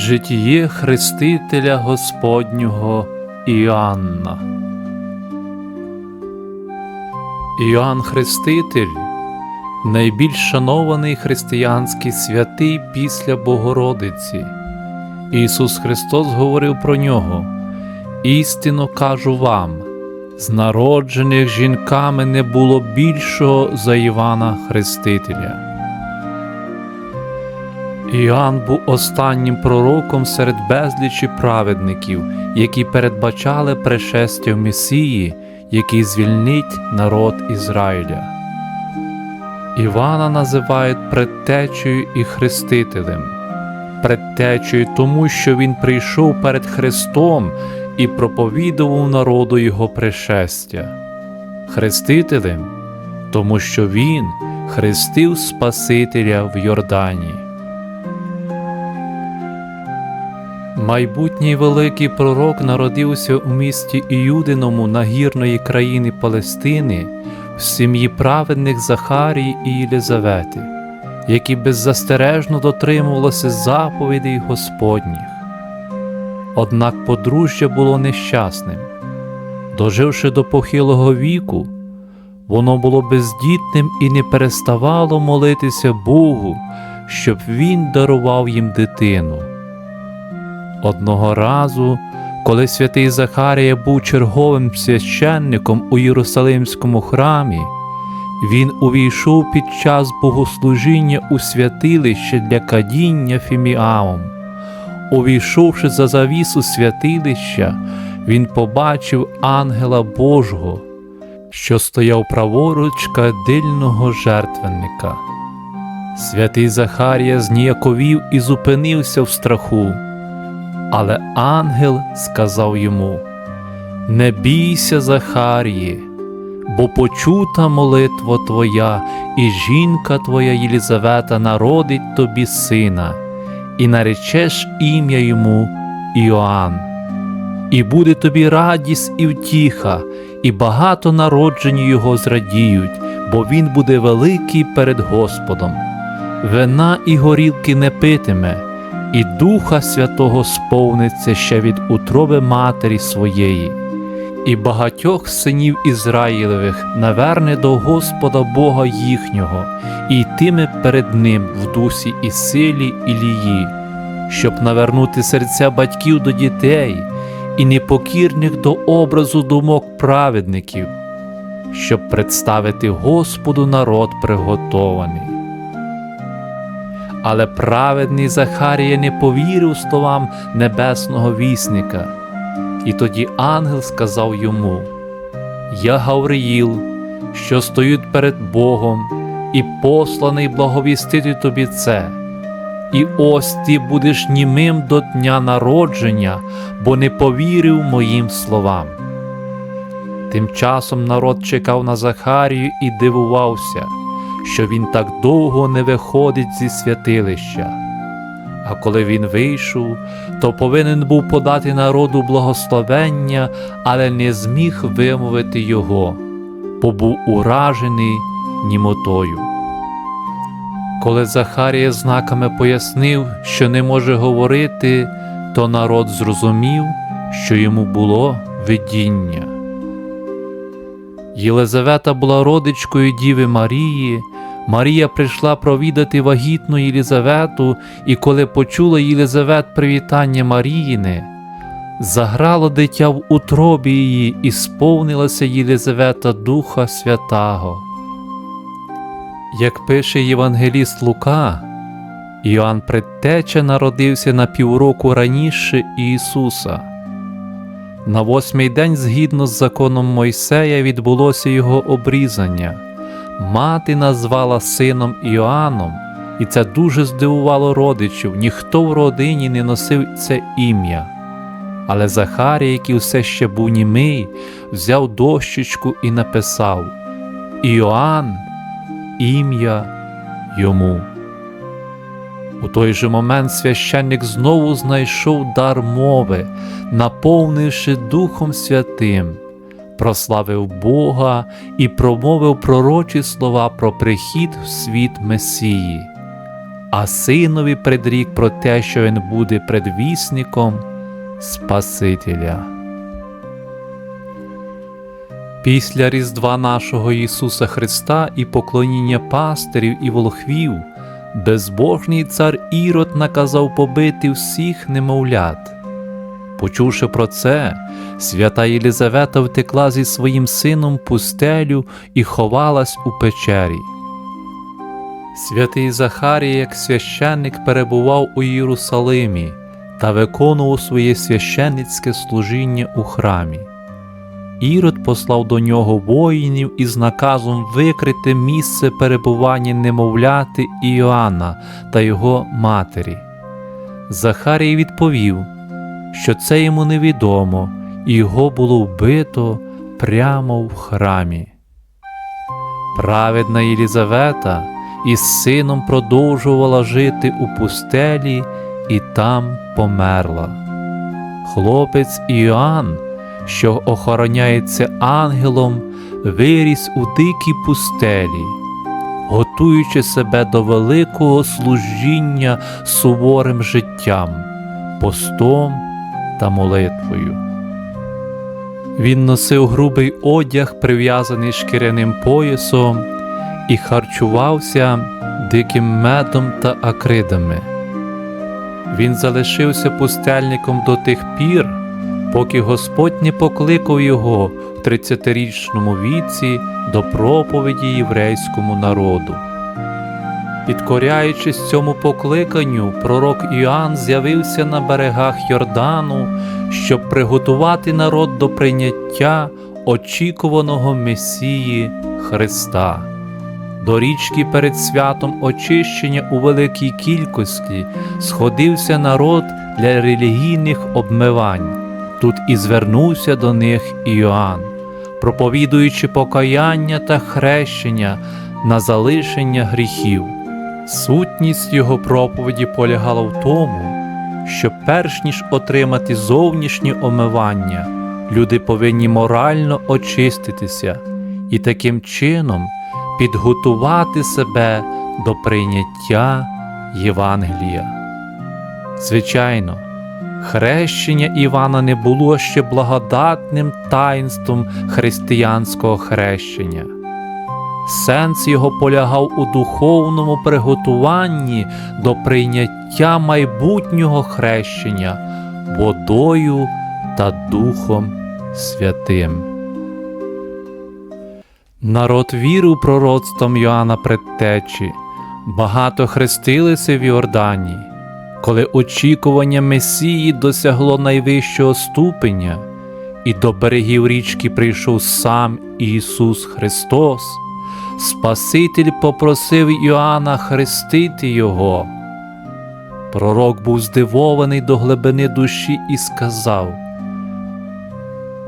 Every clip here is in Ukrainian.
Житіє Хрестителя Господнього Іоанна. Іоанн Хреститель найбільш шанований християнський святий після Богородиці. Ісус Христос говорив про нього: Істинно кажу вам, з народжених жінками не було більшого за Івана Хрестителя. Іоанн був останнім пророком серед безлічі праведників, які передбачали пришестя Месії, який звільнить народ Ізраїля. Івана називають предтечею і хрестителем, предтечею тому, що він прийшов перед Христом і проповідував народу Його пришестя, хрестителем, тому що Він хрестив Спасителя в Йордані. Майбутній великий пророк народився у місті Іюдиному нагірної країни Палестини в сім'ї праведних Захарії і Єлизавети, які беззастережно дотримувалися заповідей Господніх. Однак подружжя було нещасним. Доживши до похилого віку, воно було бездітним і не переставало молитися Богу, щоб Він дарував їм дитину. Одного разу, коли святий Захарія був черговим священником у Єрусалимському храмі, він увійшов під час богослужіння у святилище для кадіння фіміамом. Увійшовши за завісу святилища, він побачив ангела Божого, що стояв праворуч кадильного жертвенника. Святий Захарія зніяковів і зупинився в страху. Але ангел сказав йому: Не бійся, Захаріє, бо почута молитва твоя, і жінка твоя Єлізавета народить тобі сина, і наречеш ім'я йому Іоанн. І буде тобі радість і втіха, і багато народжені його зрадіють, бо він буде великий перед Господом. Вина і горілки не питиме і Духа Святого сповниться ще від утроби матері своєї, і багатьох синів Ізраїлевих наверне до Господа Бога їхнього, і йтиме перед Ним в дусі і силі Ілії, щоб навернути серця батьків до дітей і непокірних до образу думок праведників, щоб представити Господу народ приготований. Але праведний Захарія не повірив словам небесного вісника. І тоді ангел сказав йому: Я Гавриїл, що стоїть перед Богом, і посланий благовістити тобі це. І ось ти будеш німим до дня народження, бо не повірив моїм словам. Тим часом народ чекав на Захарію і дивувався що він так довго не виходить зі святилища. А коли він вийшов, то повинен був подати народу благословення, але не зміг вимовити його, бо був уражений німотою. Коли Захарія знаками пояснив, що не може говорити, то народ зрозумів, що йому було видіння. Єлизавета була родичкою Діви Марії. Марія прийшла провідати вагітну Єлизавету, і коли почула Єлизавет привітання Маріїни, заграло дитя в утробі її і сповнилася Єлизавета Духа Святого. Як пише Євангеліст Лука, Іоанн Предтеча народився на півроку раніше Ісуса. На восьмий день, згідно з законом Мойсея, відбулося його обрізання. Мати назвала сином Іоанном, і це дуже здивувало родичів. Ніхто в родині не носив це ім'я. Але Захарій, який все ще був німий, взяв дощечку і написав Іоанн ім'я йому. У той же момент священник знову знайшов дар мови, наповнивши Духом Святим, прославив Бога і промовив пророчі слова про прихід в світ Месії. а синові предрік про те, що він буде предвісником Спасителя. Після Різдва нашого Ісуса Христа і поклоніння пастирів і волхвів, безбожний цар Ірод наказав побити всіх немовлят. Почувши про це, свята Єлизавета втекла зі своїм сином пустелю і ховалась у печері. Святий Захарій, як священник, перебував у Єрусалимі та виконував своє священницьке служіння у храмі. Ірод послав до нього воїнів із наказом викрити місце перебування немовляти Іоанна та його матері. Захарій відповів, що це йому невідомо, і його було вбито прямо в храмі. Праведна Єлізавета із сином продовжувала жити у пустелі і там померла. Хлопець Іоанн, що охороняється ангелом, виріс у дикій пустелі, готуючи себе до великого служіння суворим життям, постом та молитвою. Він носив грубий одяг, прив'язаний шкіряним поясом, і харчувався диким медом та акридами. Він залишився пустельником до тих пір, поки Господь не покликав його в 30-річному віці до проповіді єврейському народу. Підкоряючись цьому покликанню, пророк Іоанн з'явився на берегах Йордану, щоб приготувати народ до прийняття очікуваного Месії Христа. До річки перед святом очищення у великій кількості сходився народ для релігійних обмивань. Тут і звернувся до них Іоанн, проповідуючи покаяння та хрещення на залишення гріхів. Сутність його проповіді полягала в тому, що перш ніж отримати зовнішнє омивання, люди повинні морально очиститися і таким чином підготувати себе до прийняття Євангелія. Звичайно, хрещення Івана не було ще благодатним таїнством християнського хрещення. Сенс його полягав у духовному приготуванні до прийняття майбутнього хрещення водою та Духом Святим. Народ вірив пророцтвом Йоанна Предтечі, багато хрестилися в Йордані, коли очікування Месії досягло найвищого ступеня, і до берегів річки прийшов сам Ісус Христос. Спаситель попросив Іоанна хрестити його. Пророк був здивований до глибини душі і сказав: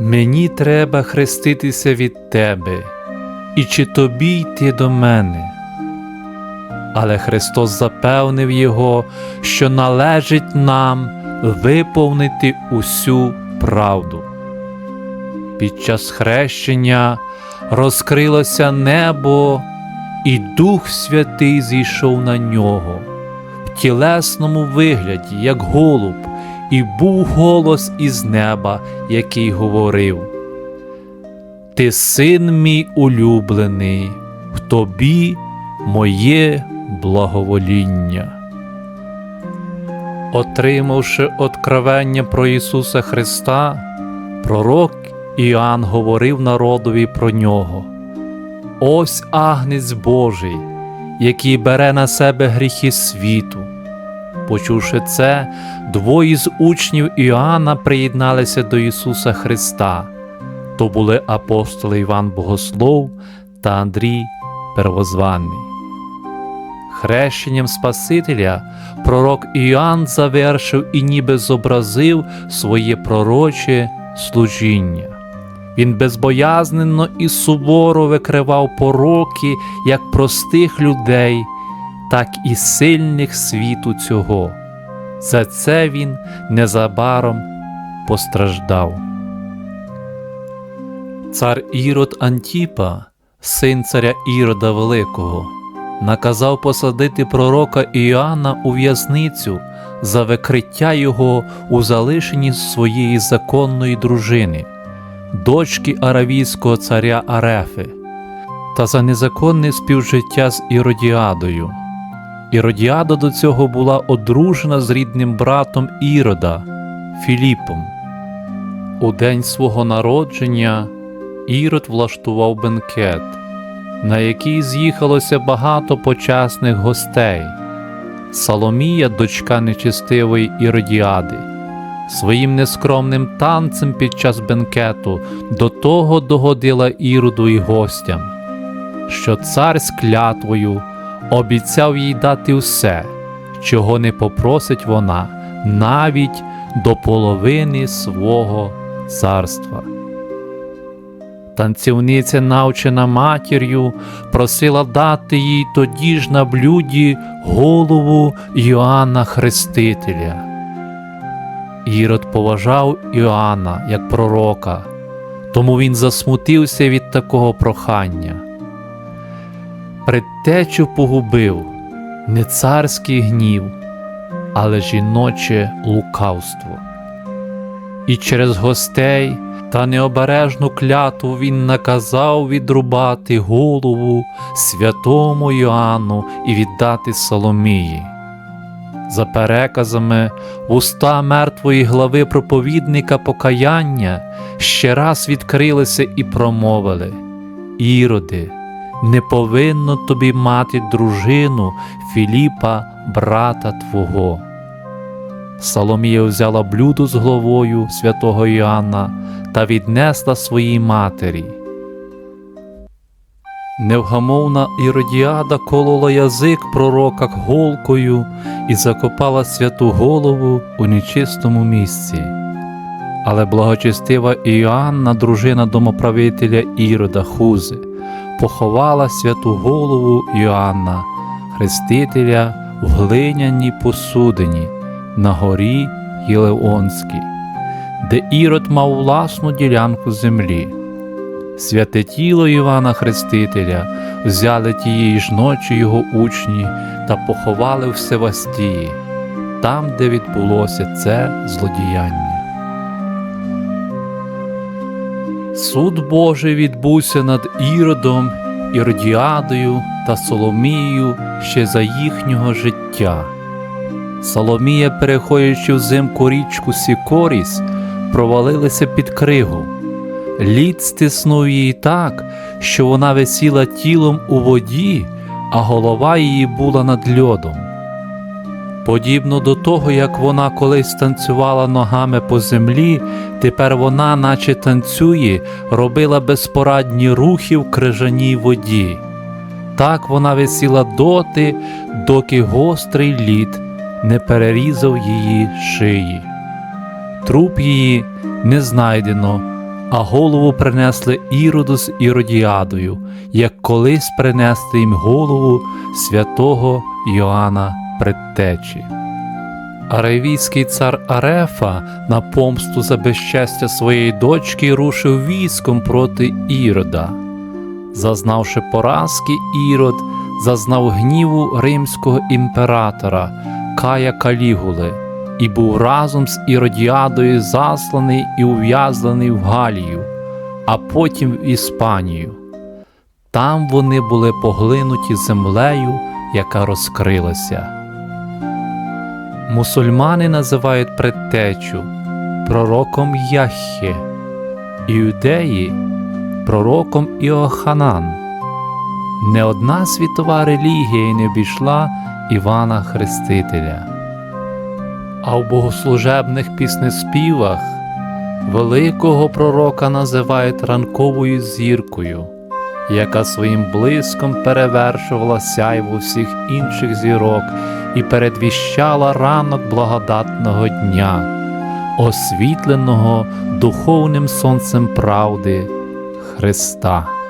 Мені треба хреститися від тебе, і чи тобі йти до мене? Але Христос запевнив його, що належить нам виповнити усю правду. Під час хрещення розкрилося небо, і Дух Святий зійшов на нього в тілесному вигляді, як голуб, і був голос із неба, який говорив: Ти син мій улюблений, в тобі моє благовоління. Отримавши откровення про Ісуса Христа, пророк Іоанн говорив народові про нього. Ось агнець Божий, який бере на себе гріхи світу. Почувши це, двоє з учнів Іоанна приєдналися до Ісуса Христа. То були апостоли Іван Богослов та Андрій Первозваний. Хрещенням Спасителя пророк Іоанн завершив і ніби зобразив своє пророче служіння. Він безбоязненно і суворо викривав пороки як простих людей, так і сильних світу цього. За це він незабаром постраждав. Цар Ірод Антіпа, син царя Ірода Великого, наказав посадити пророка Іоанна у в'язницю за викриття його у залишенні своєї законної дружини, дочки аравійського царя Арефи, та за незаконне співжиття з Іродіадою. Іродіада до цього була одружена з рідним братом Ірода Філіпом. У день свого народження Ірод влаштував бенкет, на який з'їхалося багато почесних гостей. Саломія, дочка нечистивої Іродіади, своїм нескромним танцем під час бенкету до того догодила Іроду і гостям, що цар з клятвою обіцяв їй дати все, чого не попросить вона, навіть до половини свого царства. Танцівниця, навчена матір'ю, просила дати їй тоді ж на блюді голову Йоанна Хрестителя. Ірод поважав Іоанна як пророка, тому він засмутився від такого прохання. Предтечу погубив не царський гнів, але жіноче лукавство. І через гостей та необережну клятву він наказав відрубати голову святому Йоанну і віддати Соломії. За переказами, вуста мертвої глави проповідника покаяння ще раз відкрилися і промовили Іроди, не повинно тобі мати дружину Філіпа, брата Твого. Соломія взяла блюдо з головою святого Іоанна та віднесла своїй матері. Невгамовна Іродіада колола язик пророка голкою і закопала святу голову у нечистому місці. Але благочестива Іоанна, дружина домоправителя Ірода Хузи, поховала святу голову Іоанна, хрестителя в глиняній посудині на горі Єлеонській, де Ірод мав власну ділянку землі. Святе тіло Івана Хрестителя взяли тієї ж ночі його учні та поховали в Севастії, там, де відбулося це злодіяння. Суд Божий відбувся над Іродом, Іродіадою та Соломією ще за їхнього життя. Соломія, переходячи взимку річку Сікоріс, провалилася під кригу. Лід стиснув її так, що вона висіла тілом у воді, а голова її була над льодом. Подібно до того, як вона колись танцювала ногами по землі, тепер вона, наче танцює, робила безпорадні рухи в крижаній воді. Так вона висіла доти, доки гострий лід не перерізав її шиї. Труп її не знайдено, а голову принесли Іроду з Іродіадою, як колись принесли їм голову святого Йоанна Предтечі. Аравійський цар Арефа на помсту за безчестя своєї дочки рушив військом проти Ірода. Зазнавши поразки, Ірод зазнав гніву римського імператора Кая Калігули і був разом з Іродіадою засланий і ув'язаний в Галію, а потім в Іспанію. Там вони були поглинуті землею, яка розкрилася. Мусульмани називають предтечу пророком Яхє, іудеї пророком Іоханан. Не одна світова релігія не обійшла Івана Хрестителя. А в богослужебних піснеспівах великого пророка називають ранковою зіркою, яка своїм блиском перевершувала сяйву всіх інших зірок і передвіщала ранок благодатного дня, освітленого духовним сонцем правди Христа.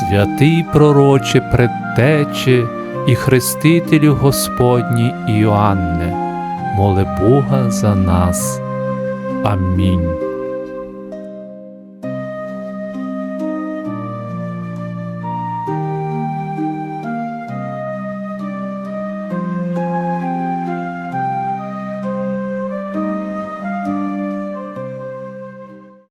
Святий пророче предтече і хрестителю Господні Іоанне, моли Бога за нас. Амінь.